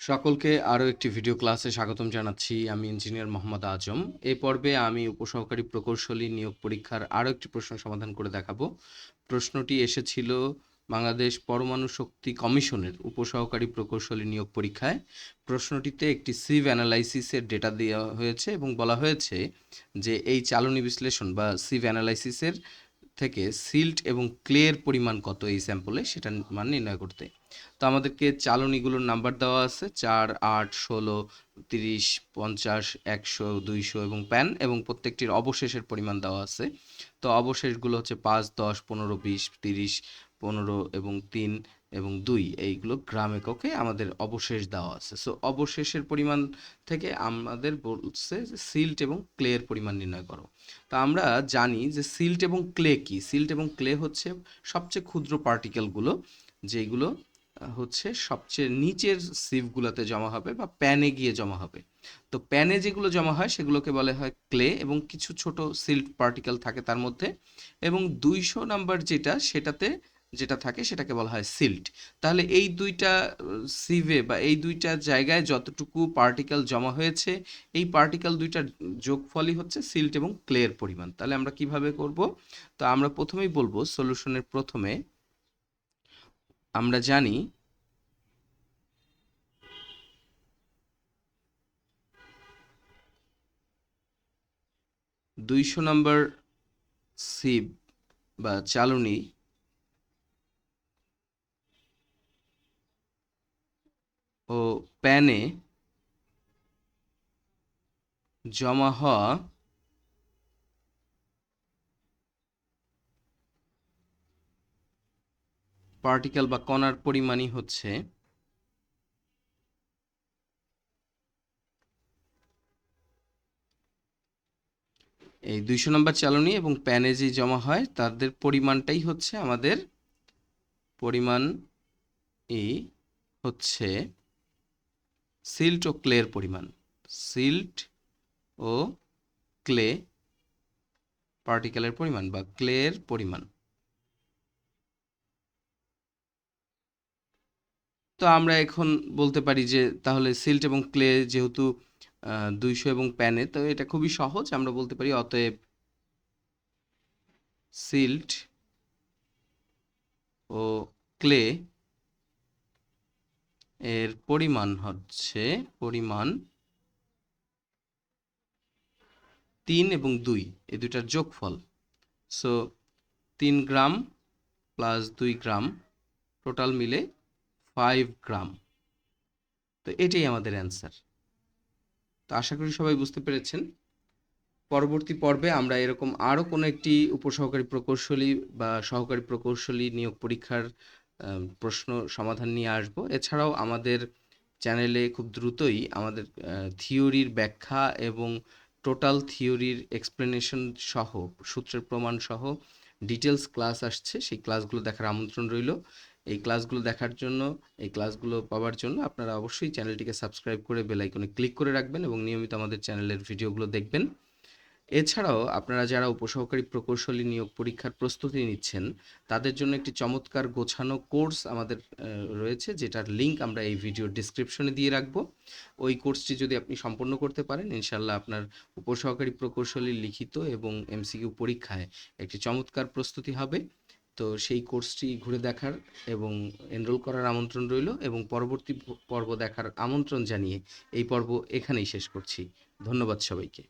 সকলকে আরও একটি ভিডিও ক্লাসে স্বাগতম জানাচ্ছি। আমি ইঞ্জিনিয়ার মোহাম্মদ আজম। এই পর্বে আমি উপসহকারী প্রকৌশলী নিয়োগ পরীক্ষার আরও একটি প্রশ্ন সমাধান করে দেখাবো। প্রশ্নটি এসেছিল বাংলাদেশ পরমাণু শক্তি কমিশনের উপসহকারী প্রকৌশলী নিয়োগ পরীক্ষায়। প্রশ্নটিতে একটি সিভ অ্যানালাইসিসের ডেটা দেওয়া হয়েছে এবং বলা হয়েছে যে এই চালনী বিশ্লেষণ বা সিভ অ্যানালাইসিসের থেকে সিল্ট এবং ক্লের পরিমাণ কত এই স্যাম্পলে সেটা মান নির্ণয় করতে। তো আমাদেরকে চালনিগুলোর নাম্বার দেওয়া আছে, চার, আট, ষোলো, তিরিশ, পঞ্চাশ, একশো, দুইশো এবং প্যান এবং প্রত্যেকটির অবশেষের পরিমাণ দেওয়া আছে। তো অবশেষগুলো হচ্ছে পাঁচ, দশ, পনেরো, বিশ, তিরিশ পনেরো এবং তিন এবং দুই, এইগুলো গ্রাম এককে আমাদের অবশেষ দেওয়া আছে। সো অবশেষের পরিমাণ থেকে আমাদের বলছে যে সিল্ট এবং ক্লের পরিমাণ নির্ণয় করো। তা আমরা জানি যে সিল্ট এবং ক্লে কি? সিল্ট এবং ক্লে হচ্ছে সবচেয়ে ক্ষুদ্র পার্টিকেলগুলো যেগুলো হচ্ছে সবচেয়ে নিচের সিভগুলোতে জমা হবে বা প্যানে গিয়ে জমা হবে। তো প্যানে যেগুলো জমা হয়, সেগুলোকে বলা হয় ক্লে এবং কিছু ছোট সিল্ট পার্টিকেল থাকে তার মধ্যে। এবং দুইশো নাম্বার যেটা, সেটাতে যেটা থাকে সেটাকে বলা হয় সিল্ট। তাহলে এই দুইটা সিভে বা এই দুইটা জায়গায় যতটুকু পার্টিকেল জমা হয়েছে, এই পার্টিকেল দুইটার যোগফলই হচ্ছে সিল্ট এবং ক্লের পরিমাণ। তাহলে আমরা কীভাবে করব? তো আমরা প্রথমেই বলব সলিউশনের প্রথমে, আমরা জানি দুইশো নম্বর সিভ বা চালনী ও প্যানে জমা হওয়া পার্টিকেল বা কণার পরিমাণই হচ্ছে এই দুইশো নম্বর চালনী এবং প্যানে যে জমা হয়, তাদের পরিমাণটাই হচ্ছে আমাদের পরিমাণ ই হচ্ছে সিল্ট ও ক্লের পরিমাণ। সিল্ট ও ক্লে পার্টিকেলের পরিমাণ বা ক্লের পরিমাণ। তো আমরা এখন বলতে পারি যে তাহলে সিল্ট এবং ক্লে যেহেতু দুইশো এবং প্যানে, তো এটা খুবই সহজ। আমরা বলতে পারি অতএব সিল্ট ও ক্লে এর পরিমাণ হচ্ছে পরিমাণ তিন এবং দুই এই দুইটার যোগফল। সো তিন গ্রাম প্লাস দুই গ্রাম টোটাল মিলে ফাইভ গ্রাম। তো এটাই আমাদের অ্যান্সার তো আশা করি সবাই বুঝতে পেরেছেন। পরবর্তী পর্বে আমরা এরকম আরও কোনো একটি উপসহকারী প্রকৌশলী বা সহকারী প্রকৌশলী নিয়োগ পরীক্ষার প্রশ্ন সমাধান নিয়ে আসব। এছাড়াও আমাদের চ্যানেলে খুব দ্রুতই আমাদের থিওরির ব্যাখ্যা এবং টোটাল থিওরির এক্সপ্লেনেশন সহ, সূত্রের প্রমাণ সহ ডিটেলস ক্লাস আসছে। সেই ক্লাসগুলো দেখার আমন্ত্রণ রইল। এই ক্লাসগুলো দেখার জন্য, এই ক্লাসগুলো পাওয়ার জন্য আপনারা অবশ্যই চ্যানেলটিকে সাবস্ক্রাইব করে বেল আইকনে ক্লিক করে রাখবেন এবং নিয়মিত আমাদের চ্যানেলের ভিডিওগুলো দেখবেন। এছাড়াও আপনারা যারা উপসহকারী প্রকৌশলী নিয়োগ পরীক্ষার প্রস্তুতি নিচ্ছেন, তাদের জন্য একটি চমৎকার গোছানো কোর্স আমাদের রয়েছে, যেটার লিঙ্ক আমরা এই ভিডিওর ডিসক্রিপশনে দিয়ে রাখব। ওই কোর্সটি যদি আপনি সম্পন্ন করতে পারেন ইনশাল্লাহ আপনার উপসহকারী প্রকৌশলী লিখিত এবং এমসিকিউ পরীক্ষায় একটি চমৎকার প্রস্তুতি হবে। তো সেই কোর্সটি ঘুরে দেখার এবং এনরোল করার আমন্ত্রণ রইল এবং পরবর্তী পর্ব দেখার আমন্ত্রণ জানিয়ে এই পর্ব এখানেই শেষ করছি। ধন্যবাদ সবাইকে।